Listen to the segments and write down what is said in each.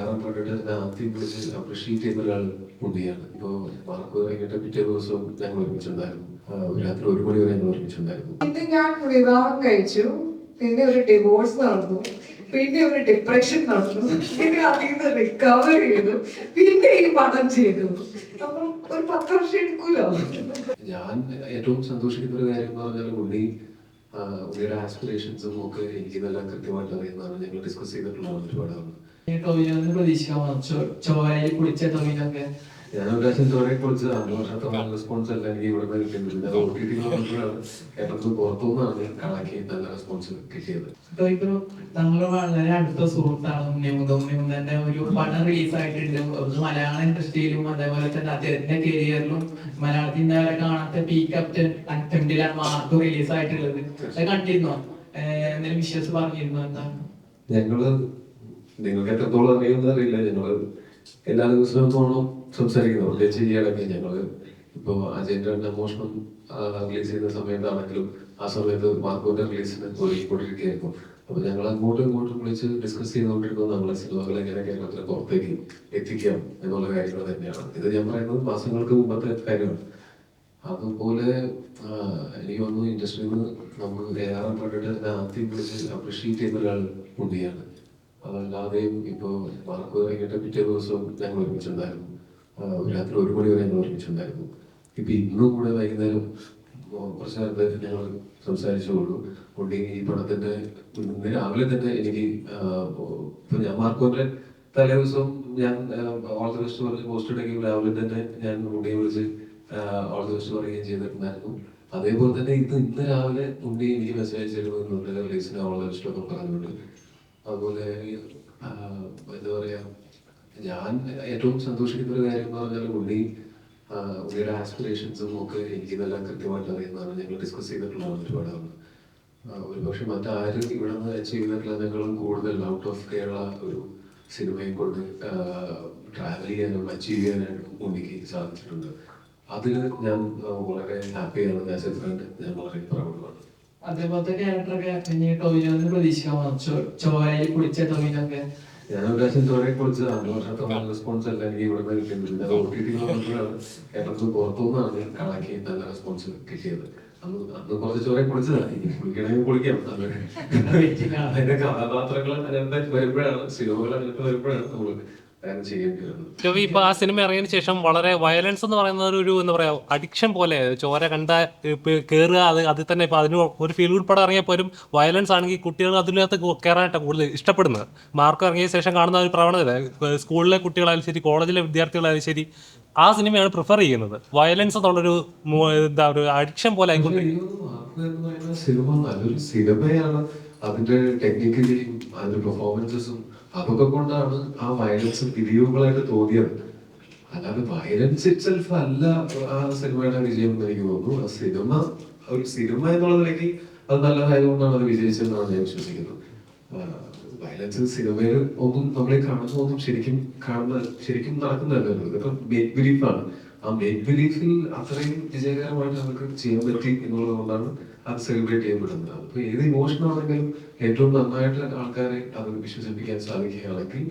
ആദ്യം വിളിച്ച് അപ്രീഷിയേറ്റ് ചെയ്യുന്ന ഒരാൾ ഉണ്ണിയാണ് ഇപ്പോൾ മാർക്ക് കഴിഞ്ഞിട്ട് പിറ്റേ ദിവസവും ഞങ്ങൾ ഒരുമിച്ചുണ്ടായിരുന്നു. ഒരു രാത്രി ഒരു മണി വരെ ഞങ്ങൾ ഒരുമിച്ചുണ്ടായിരുന്നു. പിന്നെ ഞാൻ വിവാഹം കഴിച്ചു. പിന്നെ ഒരു ഡിവോഴ്സ് നടന്നു. പിന്നെ ഒരു ഡിപ്രഷൻ നടന്നു. പിന്നെ അതിൽ നിന്ന് റിക്കവർ ചെയ്തു. പിന്നെ ഈ പടം ചെയ്തു. അപ്പം ഒരു പത്ത് വർഷം എടുക്കൂലോ? ഞാൻ ഏറ്റവും സന്തോഷിക്കുന്ന ഒരു കാര്യം എന്ന് പറഞ്ഞാൽ ഉണ്ണി ഉണ്ണിയുടെ ആസ്പിറേഷൻസും ഒക്കെ എനിക്ക് നല്ല കൃത്യമായിട്ട് അറിയുന്നതാണ്. ഞങ്ങൾ ഡിസ്കസ് ചെയ്തിട്ടുള്ള ഒരുപാട് ടൊവിനോന്ന് പ്രതീക്ഷിക്കാമോ ചോ- ചോരയിൽ കുടിച്ച ടൊവിനൊക്കെ ഞാൻ ഒരു പ്രാവശ്യം ചോരയെ കുറിച്ച് അഞ്ച് വർഷത്തെ റെസ്പോൺസ് അല്ല എനിക്ക് ഇവിടെ നിന്ന് കിട്ടിയിട്ടുണ്ട് അത് ഒ ടി ടി വന്നപ്പോഴാണ് കേരളത്തിൽ പുറത്തുനിന്നാണ് കാണാക്കി നല്ല റെസ്പോൺസ് കിട്ടിയത് ഞങ്ങൾ വളരെ അടുത്ത സുഹൃത്താണ് ഒരു പടം റിലീസ് ആയിട്ടുണ്ട് അത് മലയാള ഇൻഡസ്ട്രിയിലും അതേപോലെ തന്നെ അദ്ദേഹത്തിന്റെ കരിയറിലും മലയാളത്തിൽ നിന്ന് വരെ കാണാത്ത പീ കപ്റ്റൻ അറ്റംപ്റ്റിലാണ് മാർക്ക് റിലീസ് ആയിട്ടുള്ളത് അത് കണ്ടിരുന്നോ എന്തെങ്കിലും വിശ്വസ് പറഞ്ഞിരുന്നോ എന്താ ഞങ്ങൾ നിങ്ങൾക്ക് എത്രത്തോളം അറിയുമെന്ന് അറിയില്ല. ഞങ്ങൾ എല്ലാ ദിവസവും തോന്നും സംസാരിക്കുന്നു. പ്രത്യേകിച്ച് ചെയ്യാനൊക്കെ ഞങ്ങൾ ഇപ്പോൾ ഇപ്പൊ അജയന്റെ അന്വേഷണം റിലീസ് ചെയ്യുന്ന സമയത്താണെങ്കിലും ആ സമയത്ത് മാർക്കോന്റെ റിലീസിന് പോയിക്കൊണ്ടിരിക്കുകയായിരുന്നു അപ്പൊ ഞങ്ങൾ അങ്ങോട്ടും ഇങ്ങോട്ടും വിളിച്ച് ഡിസ്കസ് ചെയ്തുകൊണ്ടിരുന്നത് നമ്മളെ സിനിമകൾ എങ്ങനെ കേരളത്തിന് പുറത്തേക്ക് എത്തിക്കാം എന്നുള്ള കാര്യങ്ങൾ തന്നെയാണ്. ഇത് ഞാൻ പറയുന്നത് മാസങ്ങൾക്ക് മുമ്പത്തെ കാര്യമാണ്. അതുപോലെ എനിക്ക് തോന്നുന്നു ഇൻഡസ്ട്രിയിൽ നിന്ന് നമ്മൾ ഏറെ പെട്ടിട്ട് ആദ്യം വിളിച്ച് അപ്രീഷിയേറ്റ് ചെയ്യുന്ന ഒരാൾ ഉണ്ണിയാണ്. അതല്ലാതെയും ഇപ്പോൾ മാർക്ക് വൈകിട്ട് പിറ്റേ ദിവസവും ഞങ്ങൾ ഒരുമിച്ചുണ്ടായിരുന്നു. രാത്രി ഒരു മണി വരെ ഞങ്ങൾ ഒരുമിച്ചുണ്ടായിരുന്നു. ഇപ്പൊ ഇന്നും കൂടെ വൈകുന്നേരം കുറച്ച് നേരത്തെ ഞങ്ങൾ സംസാരിച്ചുള്ളൂ ഉണ്ണി ഈ പടത്തിന്റെ ഇന്ന് രാവിലെ തന്നെ എനിക്ക് ഇപ്പം ഞാൻ മാർക്കോന്റെ തലേ ദിവസം ഞാൻ ഓൾ ദി ബെസ്റ്റ് പറഞ്ഞ് പോസ്റ്റ് ഇടുകയും രാവിലെ തന്നെ ഞാൻ ഉണ്ണിയെ വിളിച്ച് ഓൾ ദി ബെസ്റ്റ് പറയുകയും ചെയ്തിട്ടുണ്ടായിരുന്നു. അതേപോലെ തന്നെ ഇത് ഇന്ന് രാവിലെ ഉണ്ണി എനിക്ക് മെസ്സേജ് അയച്ചിരുന്നുണ്ട് റിലീസിന് ഓൾ ദി ബെസ്റ്റ് ഒക്കെ പറഞ്ഞുകൊണ്ട്. അതുപോലെ എന്താ പറയാ ഞാൻ ഏറ്റവും സന്തോഷിക്കുന്ന ഒരു കാര്യം എന്ന് പറഞ്ഞാൽ ഉണ്ണി ഉണ്ണിയുടെ ആസ്പിറേഷൻസും ഒക്കെ എനിക്ക് നല്ല കൃത്യമായിട്ട് അറിയുന്നതാണ്. ഞങ്ങൾ ഡിസ്കസ് ചെയ്തിട്ടുള്ള ഒരുപാട് ഒരുപക്ഷെ മറ്റാരും ഇവിടെ നിന്ന് അച്ചീവ് ചെയ്തിട്ടുള്ളതിനേക്കാളും കൂടുതൽ ഔട്ട് ഓഫ് കേരള ഒരു സിനിമയെ കൊണ്ട് ട്രാവൽ ചെയ്യാനും അച്ചീവ് ചെയ്യാനായിട്ടും ഉണ്ണിക്ക് സാധിച്ചിട്ടുണ്ട്. അതിൽ ഞാൻ വളരെ ഹാപ്പിയാണ് ആസ് എ ഫ്രണ്ട് ഞാൻ വളരെ പ്രൗഡാണ് അതേപോലത്തെ ക്യാരക്ടറൊക്കെ ഇനി ടൊവിനോന്ന് പ്രതീക്ഷിക്കാമോ ചോ- ചോരയിൽ കുടിച്ച ടൊവിനൊക്കെ ഞാൻ ഒരു പ്രാവശ്യം ചോരയെ കുറിച്ച് അഞ്ച് വർഷത്തെ റെസ്പോൺസ് അല്ല എനിക്ക് ഇവിടെ നിന്ന് കിട്ടിയിട്ടുണ്ട് ഒ ടി ടി വന്നപ്പോഴാണ് കേരളത്തിൽ പുറത്തുനിന്നാണ് കാണാക്കി നല്ല റെസ്പോൺസ് കിട്ടിയത്. അന്ന് അന്ന് കുറച്ച് ചോരയെ കുളിച്ചതാണ് ഇനി കുളിക്കണമെങ്കിൽ കുളിക്കാം. അതിന്റെ കഥാപാത്രങ്ങൾ വരുമ്പോഴാണ്. സിനിമകൾ അതിനകത്ത് വരുമ്പോഴാണ് നമ്മൾ ചെയ്യേണ്ടി വരുന്നത് ഇപ്പൊ ആ സിനിമ ഇറങ്ങിയതിനു ശേഷം വളരെ വയലൻസ് എന്ന് പറയുന്ന ഒരു എന്താ പറയാ അഡിക്ഷൻ പോലെ ചോര കണ്ട കയറുക അത് അതിൽ തന്നെ ഇപ്പൊ അതിന് ഒരു ഫീൽ ഗുഡ് പടം ഇറങ്ങിയപ്പോലും വയലൻസ് ആണെങ്കിൽ കുട്ടികൾ അതിനകത്ത് കയറാനായിട്ടാണ് കൂടുതൽ ഇഷ്ടപ്പെടുന്നത്. മാർക്ക് ഇറങ്ങിയ ശേഷം കാണുന്ന ഒരു പ്രവണത സ്കൂളിലെ കുട്ടികളായാലും ശരി കോളേജിലെ വിദ്യാർത്ഥികളായാലും ശരി ആ സിനിമയാണ് പ്രിഫർ ചെയ്യുന്നത്. വയലൻസ് എന്നുള്ളൊരു എന്താ ഒരു അഡിക്ഷൻ പോലെ ആയിക്കോട്ടെ സിനിമ നല്ലൊരു സിനിമയാണ്. അതിന്റെ ടെക്നിക്കലിയും അതിന്റെ പെർഫോമൻസസും അതൊക്കെ കൊണ്ടാണ് ആ വയലൻസ് പിരിവുകളായിട്ട് തോന്നിയത്. അല്ലാതെ വയലൻസ് ഇറ്റ്സെൽഫ് അല്ല ആ സിനിമയുടെ വിജയം എന്ന് എനിക്ക് തോന്നുന്നു. ആ സിനിമ ഒരു സിനിമ എന്നുള്ള നിലയ്ക്ക് അത് നല്ലതായതുകൊണ്ടാണ് അത് വിജയിച്ചതെന്നാണ് ഞാൻ വിശ്വസിക്കുന്നത്. വയലൻസ് സിനിമയിൽ ഒന്നും നമ്മളെ കാണുന്ന ഒന്നും ശരിക്കും കാണുന്ന ശരിക്കും നടക്കുന്നതല്ലല്ലോ ഇതൊക്കെ മേക്ക് ബിലീഫാണ് ആ മേക്ക് ബിലീഫിൽ അത്രയും വിജയകരമായിട്ട് നമുക്ക് ചെയ്യാൻ പറ്റി എന്നുള്ളത് കൊണ്ടാണ് അത് സെലിബ്രേറ്റ് ചെയ്യപ്പെടുന്നത്. അപ്പൊ ഏത് ഇമോഷൻ ആണെങ്കിലും ഏറ്റവും നന്നായിട്ട് ആൾക്കാരെ അത് വിശ്വസിപ്പിക്കാൻ സാധിക്കുകയാണെങ്കിൽ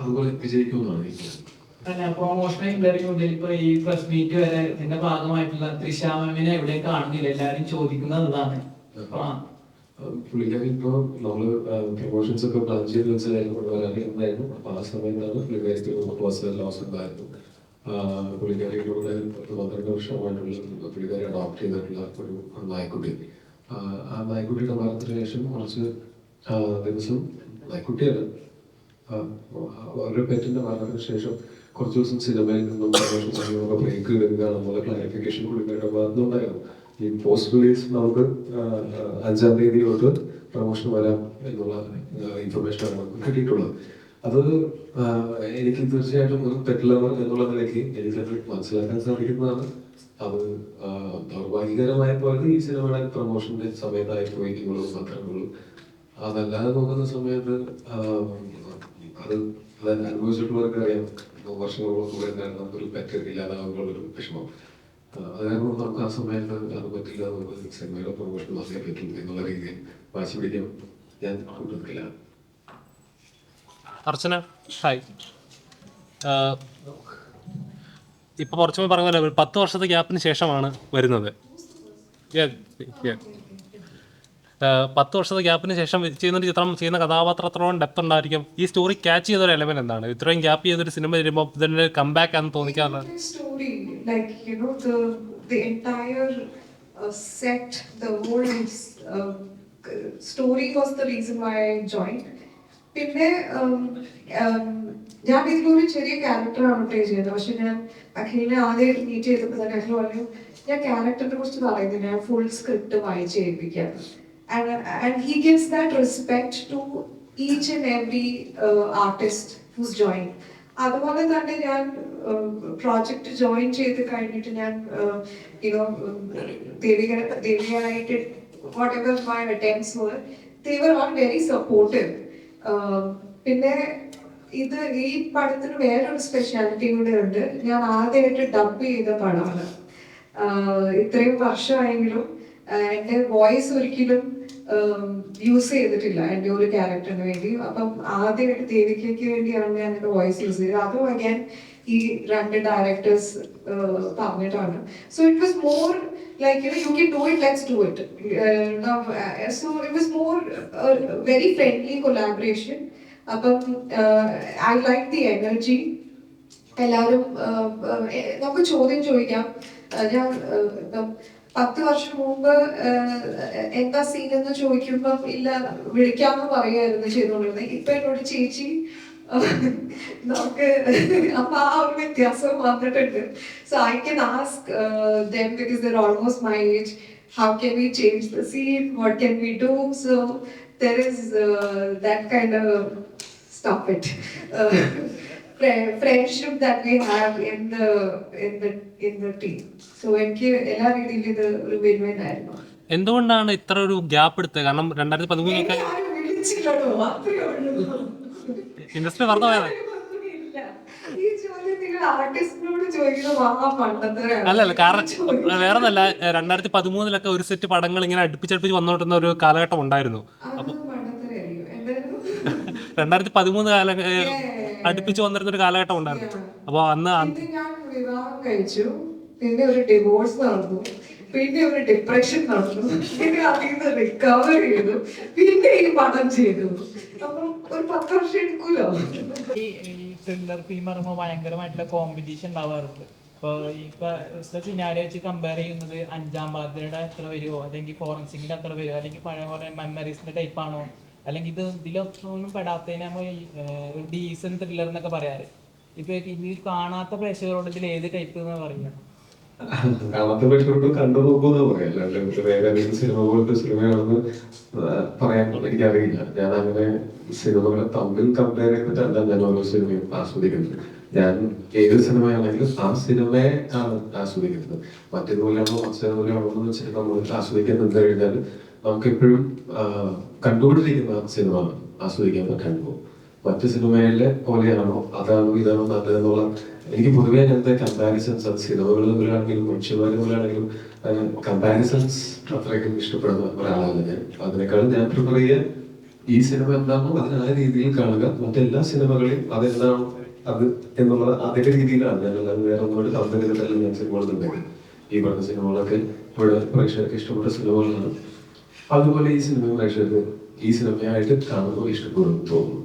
അതുപോലെ വിജയിക്കുമെന്നാണ് എനിക്ക് പ്രൊമോഷണൽ ഇന്റർവ്യൂ മുതൽ ഇപ്പൊ ഈ പ്രസ് മീറ്റ് വരെ ഇതിന്റെ ഭാഗമായിട്ടുള്ള എവിടെയും കാണുന്നില്ല. എല്ലാരും ചോദിക്കുന്നത് പുള്ളിക്കാരി നമ്മൾ പ്രൊമോഷൻസ് ഒക്കെ പ്ലാൻ ചെയ്ത് വെച്ചതായിരുന്നു. ഇവിടെ വരാനിരുന്നായിരുന്നു അപ്പൊ ആ സമയത്താണ് പുള്ളിക്കാരി ഉണ്ടായിരുന്നു പത്ത് പന്ത്രണ്ട് വർഷമായിട്ടുള്ള പുള്ളിക്കാരി അഡോപ്റ്റ് ചെയ്തിട്ടുള്ള ഒരു നായ്ക്കുട്ടി. ആ നായ്ക്കുട്ടിയുടെ മരണത്തിന് ശേഷം കുറച്ച് ദിവസം നായ്ക്കുട്ടിയല്ല. ഓരോ പെറ്റിന്റെ മരണത്തിന് ശേഷം കുറച്ച് ദിവസം സിനിമയിൽ നിന്നും പ്രൊമോഷൻ ബ്രേക്ക് എടുക്കുക എന്നുള്ള ക്ലാരിഫിക്കേഷൻ പുള്ളിക്കാരുടെ ഭാഗത്തുനിന്നുണ്ടായിരുന്നു ഈ പോസ്റ്റ് റിലീസ് നമുക്ക് അഞ്ചാം തീയതി തൊട്ട് പ്രൊമോഷൻ വരാം എന്നുള്ള ഇൻഫർമേഷൻ ആണ് നമുക്ക് കിട്ടിയിട്ടുള്ളത്. അത് എനിക്ക് തീർച്ചയായിട്ടും ഒരു പെറ്റ് ലവർ എന്നുള്ള നിലയ്ക്ക് എനിക്കത് മനസ്സിലാക്കാൻ സാധിക്കുന്നതാണ്. അത് ദൗർഭാഗ്യകരമായ പോലെ ഈ സിനിമയുടെ പ്രൊമോഷന്റെ സമയത്തായി പോയി എന്നുള്ളത് മാത്രമേ അതല്ലാതെ നോക്കുന്ന സമയത്ത് അത് അത് അനുഭവിച്ചിട്ടുള്ളവർക്ക് അറിയാം വർഷങ്ങളോളം കൂടെ ഒരു പെറ്റ് ഇല്ലാതാകുമ്പോൾ ഒരു വിഷമം അതായത് നമുക്ക് ആ സമയത്ത് അത് പറ്റില്ല നമുക്ക് സിനിമയുടെ പ്രൊമോഷൻ മാത്രമേ പറ്റുള്ളൂ എന്നുള്ള രീതിയിൽ വാശി പിടിക്കാൻ ഞാൻ കൂട്ടുന്നില്ല അർച്ചന ഹായ് ഇപ്പോൾ കുറച്ച് മുമ്പ് പറഞ്ഞ പോലെ പത്ത് വർഷത്തെ ഗ്യാപ്പിന് ശേഷമാണ് വരുന്നത്. പത്ത് വർഷത്തെ ഗ്യാപ്പിന് ശേഷം ചെയ്യുന്ന ഒരു ചിത്രം ചെയ്യുന്ന കഥാപാത്രത്തോളം ഡെപ്ത് ഉണ്ടായിരിക്കും. ഈ സ്റ്റോറി ക്യാച്ച് ചെയ്ത ഒരു എലമെന്റ് എന്താണ്? ഇത്രയും ഗ്യാപ്പ് ചെയ്തൊരു സിനിമ വരുമ്പോൾ ഇതിന്റെ കംബാക്ക് ആണെന്ന് തോന്നിക്കാറുള്ളത് story was the reason why I entire പിന്നെ ഞാൻ ഇതിലൊരു ചെറിയ ക്യാരക്ടറാണ് പ്ലേ ചെയ്യുന്നത് പക്ഷെ ഞാൻ അഖിലിനെ ആദ്യം മീറ്റ് ചെയ്തപ്പോൾ തന്നെ അഖിൽ പറഞ്ഞു ഞാൻ ക്യാരക്ടറിനെ കുറിച്ച് പറയുന്നില്ല. ഞാൻ ഫുൾ സ്ക്രിപ്റ്റ് വായിച്ച് ഏൽപ്പിക്കാം. And he gives that respect to each and every artist who's join അതുപോലെ തന്നെ ഞാൻ പ്രോജക്റ്റ് ജോയിൻ ചെയ്ത് കഴിഞ്ഞിട്ട് ഞാൻ you know Devika ദേവികയായിട്ട് whatever my atoms were they were all very supportive പിന്നെ ഇത് ഈ പടത്തിന് വേറൊരു സ്പെഷ്യാലിറ്റി കൂടെ ഉണ്ട്. ഞാൻ ആദ്യമായിട്ട് ഡബ് ചെയ്ത പടമാണ്. ഇത്രയും വർഷമായെങ്കിലും എന്റെ വോയിസ് ഒരിക്കലും യൂസ് ചെയ്തിട്ടില്ല എന്റെ ഒരു ക്യാരക്ടറിന് വേണ്ടി. അപ്പം ആദ്യമായിട്ട് ദേവികയ്ക്ക് വേണ്ടിയാണ് ഞാൻ എന്റെ വോയിസ് യൂസ് ചെയ്തത്. അതും അഗൈൻ ഈ രണ്ട് ഡയറക്ടേഴ്സ് പറഞ്ഞിട്ടാണ്. So it was more like you know you can do it let's do it so it was more very friendly collaboration അപ്പം ഐ ലൈക്ക് ദി എനർജി എല്ലാവരും നമുക്ക് ചോദ്യം ചോദിക്കാം. ഞാൻ ഇപ്പം പത്ത് വർഷം മുമ്പ് എന്താ സീൻ എന്ന് ചോദിക്കുമ്പം ഇല്ല വിളിക്കാമെന്ന് പറയായിരുന്നു ചെയ്തുകൊണ്ടിരുന്നത്. ഇപ്പൊ എന്നോട് ചേച്ചി നമുക്ക് അപ്പൊ ആ ഒരു വ്യത്യാസം വന്നിട്ടുണ്ട്. So I can ask them because they're almost my age how can we change the scene what can we do so there is that kind of it friendship that we have in the in the team so the in the എനിക്ക് എല്ലാ രീതിയിലും ഇത് ഒരു win ആയിരുന്നു. എന്തുകൊണ്ടാണ് ഇത്ര ഒരു gap എടുത്തത്? കാരണം രണ്ടായിരത്തി പതിമൂന്നൊക്കെ എന്നെ ആരും വിളിച്ചില്ലടോ, അത്രയേ ഉള്ളൂ. ഇൻഡസ്ട്രി പറഞ്ഞു പോയത്. അല്ലല്ല കാരണം വേറെ ഒന്നല്ല രണ്ടായിരത്തി പതിമൂന്നിലൊക്കെ ഒരു സെറ്റ് പടങ്ങൾ ഇങ്ങനെ അടുപ്പിച്ചടുപ്പിച്ച് വന്നോട്ടുന്ന ഒരു കാലഘട്ടം ഉണ്ടായിരുന്നു. അപ്പൊ? രണ്ടായിരത്തി പതിമൂന്ന് കാല അടുപ്പിച്ച് വന്നിരുന്ന ഒരു കാലഘട്ടം ഉണ്ടായിരുന്നു. അപ്പൊ അന്ന് അന്ന് ഞാൻ വിവാഹം കഴിച്ചു. പിന്നെ ഒരു ഡിവോഴ്സ് നടന്നു. പിന്നെ ഒരു ഡിപ്രഷൻ നടന്നു പിന്നെ അതിൽ നിന്ന് റിക്കവർ ചെയ്തു. പിന്നെ ഈ പടം ചെയ്തു. അപ്പം ഒരു പത്ത് വർഷം എടുക്കൂലോ? ഈ ത്രില്ലർ ഫിലിം പറയുമ്പോൾ ഭയങ്കരമായിട്ടുള്ള കോമ്പറ്റീഷൻ ഉണ്ടാവാറുണ്ട്. ഇപ്പോൾ ഇപ്പൊ സിനാരി വെച്ച് കമ്പയർ ചെയ്യുന്നത് അഞ്ചാം പാതിരയുടെ എത്ര വരുമോ അല്ലെങ്കിൽ ഫോറൻസിക്കിന്റെ എത്ര വരുമോ അല്ലെങ്കിൽ പഴയ പോലെ മെമ്മറീസിന്റെ ടൈപ്പ് ആണോ? അല്ലെങ്കിൽ ഇത് ഇതിലൊന്നും പെടാത്തതിന് നമ്മൾ ഡീസൻ ത്രില്ലർ എന്നൊക്കെ പറയാറ്. ഇപ്പൊ ഇനി കാണാത്ത പ്രേക്ഷകരോട് ഇതിൽ ഏത് ടൈപ്പ് എന്ന് പറയുന്നത് കാണാത്ത പേരോട് കണ്ടു നോക്കൂന്ന് പറയാം. അല്ലാണ്ട് വേറെ ഏതെങ്കിലും സിനിമ പോലത്തെ സിനിമയാണെന്ന് പറയാൻ എനിക്കറിയില്ല. ഞാൻ അങ്ങനെ സിനിമകളെ തമ്മിൽ കമ്പയർ ചെയ്തിട്ടല്ല ഞാൻ ഓരോ സിനിമയും ആസ്വദിക്കുന്നത് ഞാൻ ഏത് സിനിമയാണെങ്കിലും ആ സിനിമയെ ആണ് ആസ്വദിക്കുന്നത്. മറ്റേതുപോലെയാണോ മറ്റേതുപോലെയാണോ എന്ന് വെച്ചിട്ട് നമ്മൾ ആസ്വദിക്കാൻ നിന്ന് കഴിഞ്ഞാൽ നമുക്ക് എപ്പോഴും കണ്ടുകൊണ്ടിരിക്കുന്ന സിനിമ ആസ്വദിക്കാൻ പറ്റാണ്ട് മറ്റു സിനിമയിലെ പോലെയാണോ? അതാണോ ഇതാണോ നല്ലതെന്നുള്ള എനിക്ക് പൊതുവേ അങ്ങനത്തെ കമ്പാരിസൺസ് അത് സിനിമകൾ തമ്മിലാണെങ്കിലും മനുഷ്യന്മാർ തമ്മിലാണെങ്കിലും കമ്പാരിസൺസ് അത്രയ്ക്കും ഇഷ്ടപ്പെടുന്ന ഒരാളാണ് ഞാൻ. അതിനേക്കാളും ഞാൻ പ്രിഫർ ചെയ്യുക ഈ സിനിമ എന്താണോ അതിന് ആ രീതിയിൽ കാണുക. മറ്റെല്ലാ സിനിമകളെയും അതെന്താണോ അത് എന്നുള്ളത് അതിന്റെ രീതിയിലാണ്. ഞാൻ അല്ലാതെ വേറെ ഒന്നുകൊണ്ട് ചെയ്തിട്ടല്ല ഞാൻ സിനിമകൾ ഉണ്ടായത് ഈ പറഞ്ഞ സിനിമകളൊക്കെ ഇവിടെ പ്രേക്ഷകർക്ക് ഇഷ്ടപ്പെട്ട സിനിമകളാണ്. അതുപോലെ ഈ സിനിമ പ്രേക്ഷകർക്ക് ഈ സിനിമയായിട്ട് കാണുമ്പോൾ ഇഷ്ടപ്പെടുന്നു തോന്നുന്നു.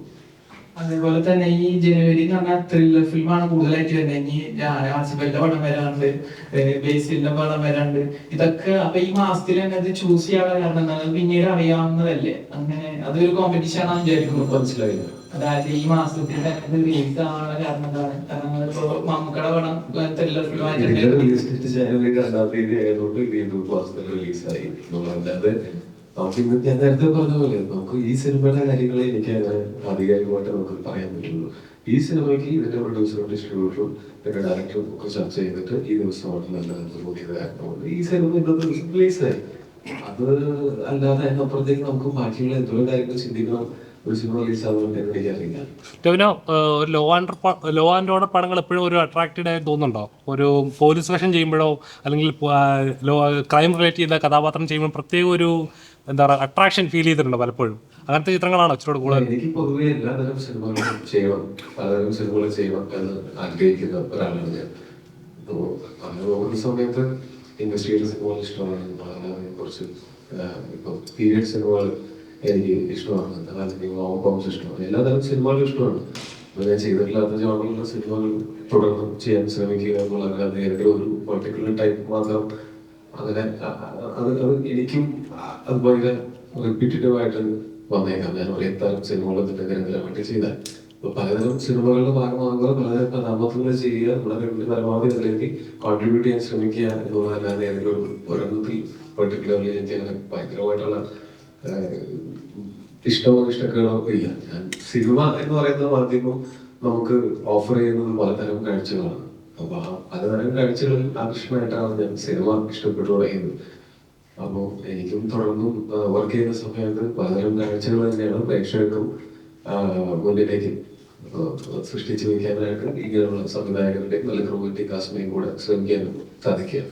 അതേപോലെ തന്നെ ഈ ജനുവരി എന്ന് പറഞ്ഞാൽ ത്രില്ലർ ഫിലിമാണ് കൂടുതലായിട്ട് വരുന്നത്. ഇനി ആസിഫലിന്റെ പടം വരാണ്ട് ബേസിലിന്റെ പടം വരാണ്ട് ഇതൊക്കെ അപ്പൊ ഈ മാസത്തിൽ തന്നെ അത് ചൂസ് ചെയ്യാനുള്ള കാരണം എന്താണ്? പിന്നീട് അറിയാവുന്നതല്ലേ? അങ്ങനെ അതൊരു കോമ്പറ്റീഷൻ ആണെന്ന് വിചാരിക്കുന്നു. മനസ്സിലായില്ല. അതായത് ഈ മാസത്തിൽ തന്നെ റിലീസ് ആവാനുള്ള കാരണം എന്താണ്? കാരണം ഇപ്പൊ മമ്മക്കട പടം ത്രില്ലർ ഫിലിം ആയിട്ട് റിലീസ് ഡേറ്റ് ജനുവരി രണ്ടാം തീയതി ആയതുകൊണ്ട് വീണ്ടും മാസത്തിൽ റിലീസായി എന്നുള്ളതല്ലാതെ നമുക്ക് ഇന്ന് ഞാൻ നേരത്തെ പറഞ്ഞ പോലെ നമുക്ക് ഈ സിനിമയുടെ കാര്യങ്ങളെ എനിക്ക് അങ്ങനെ ആധികാരികമായിട്ട് നമുക്ക് പറയാൻ പറ്റുള്ളൂ. ഈ സിനിമയ്ക്ക് ഇതിന്റെ പ്രൊഡ്യൂസറും ഡിസ്ട്രിബ്യൂട്ടറും പിന്നെ ഡയറക്ടറും ഒക്കെ ചർച്ച ചെയ്തിട്ട് ഈ ദിവസമാണ് നല്ല കൂട്ടിയത് കാരണം ഈ സിനിമ ഇന്നത്തെ ദിവസം റിലീസായി അത് അല്ലാതെ അതിനപ്പുറത്തേക്ക് നമുക്ക് ബാക്കിയുള്ള എന്തോ കാര്യങ്ങൾ ചിന്തിക്കണം ടോവിനോ ഒരു ലോ ആൻഡ് ലോ ഓർഡർ പടങ്ങൾ എപ്പോഴും ഒരു അട്രാക്റ്റഡ് ആയി തോന്നുന്നുണ്ടോ? ഒരു പോലീസ് വേഷം ചെയ്യുമ്പോഴോ അല്ലെങ്കിൽ ക്രൈം റിലേറ്റ് ചെയ്ത കഥാപാത്രം ചെയ്യുമ്പോൾ പ്രത്യേക ഒരു എന്താ പറയുക അട്രാക്ഷൻ ഫീൽ ചെയ്തിട്ടുണ്ടോ പലപ്പോഴും. അങ്ങനത്തെ ചിത്രങ്ങളാണ് ഇച്ചിരി കൂടുതൽ? എനിക്ക് പൊതുവെ എല്ലാതരം സിനിമകളും ചെയ്യണം. പലതരം സിനിമകൾ ചെയ്യണം എന്ന് ആഗ്രഹിക്കുന്ന ഒരാളാണ് ഞാൻ. അപ്പോൾ അങ്ങനെ പോകുന്ന സമയത്ത് ഇൻഡസ്ട്രിയുടെ സിനിമകൾ ഇഷ്ടമാണ്. കുറച്ച് ഇപ്പോൾ പീരിയഡ് സിനിമകൾ എനിക്ക് ഇഷ്ടമാണ്. അല്ലെങ്കിൽ ലോങ് കോംസ് ഇഷ്ടമാണ്. എല്ലാതരം സിനിമകളും ഇഷ്ടമാണ്. അപ്പോൾ ഞാൻ ചെയ്തിട്ടില്ലാത്ത ജോണുള്ള സിനിമകൾ തുടർന്ന് ചെയ്യാൻ ശ്രമിക്കുക എന്നുള്ളതല്ലാതെ ഏതെങ്കിലും ഒരു പർട്ടിക്കുലർ ടൈപ്പ് മാത്രം. അങ്ങനെ അത് അത് എനിക്കും അത് ഭയങ്കര റിപ്പീറ്റീവ് ആയിട്ട് വന്നേക്കാം. ഞാൻ ഒരേ തരം സിനിമകൾ നിരന്തരമായിട്ട് ചെയ്താൽ പലതരം സിനിമകളുടെ ഭാഗമാകുമ്പോൾ പലതരം കഥാപാത്രങ്ങൾ ചെയ്യുക വളരെ പരമാവധി അതിലേക്ക് കോൺട്രിബ്യൂട്ട് ചെയ്യാൻ ശ്രമിക്കുക എന്നുള്ളതല്ലാതെ ഏതെങ്കിലും ഒരു ഒരെണ്ണത്തിൽ പെർട്ടിക്കുലർലി എനിക്ക് അങ്ങനെ ഭയങ്കരമായിട്ടുള്ള ഇഷ്ടമോ ഇഷ്ടക്കേടോ ഇല്ല. ഞാൻ സിനിമ എന്ന് പറയുന്ന മാധ്യമം നമുക്ക് ഓഫർ ചെയ്യുന്നത് പലതരം കാഴ്ചകളാണ്. അപ്പൊ ആ പലതരം കാഴ്ചകളിൽ ആകർഷണമായിട്ടാണ് ഞാൻ സിനിമ ഇഷ്ടപ്പെട്ടു തുടങ്ങിയത് അപ്പോൾ എനിക്കും തുടർന്നും വർക്ക് ചെയ്യുന്ന സമയത്ത് പലതരം കാഴ്ചകൾ തന്നെയാണ് പ്രേക്ഷകർക്കും മുന്നിലേക്ക് സൃഷ്ടിച്ചു വയ്ക്കാനായിട്ട് ഇങ്ങനെയുള്ള സംവിധായകരുടെയും നല്ല റൊമാന്റിക് കാസ്മയും കൂടെ ശ്രമിക്കാനും സാധിക്കുക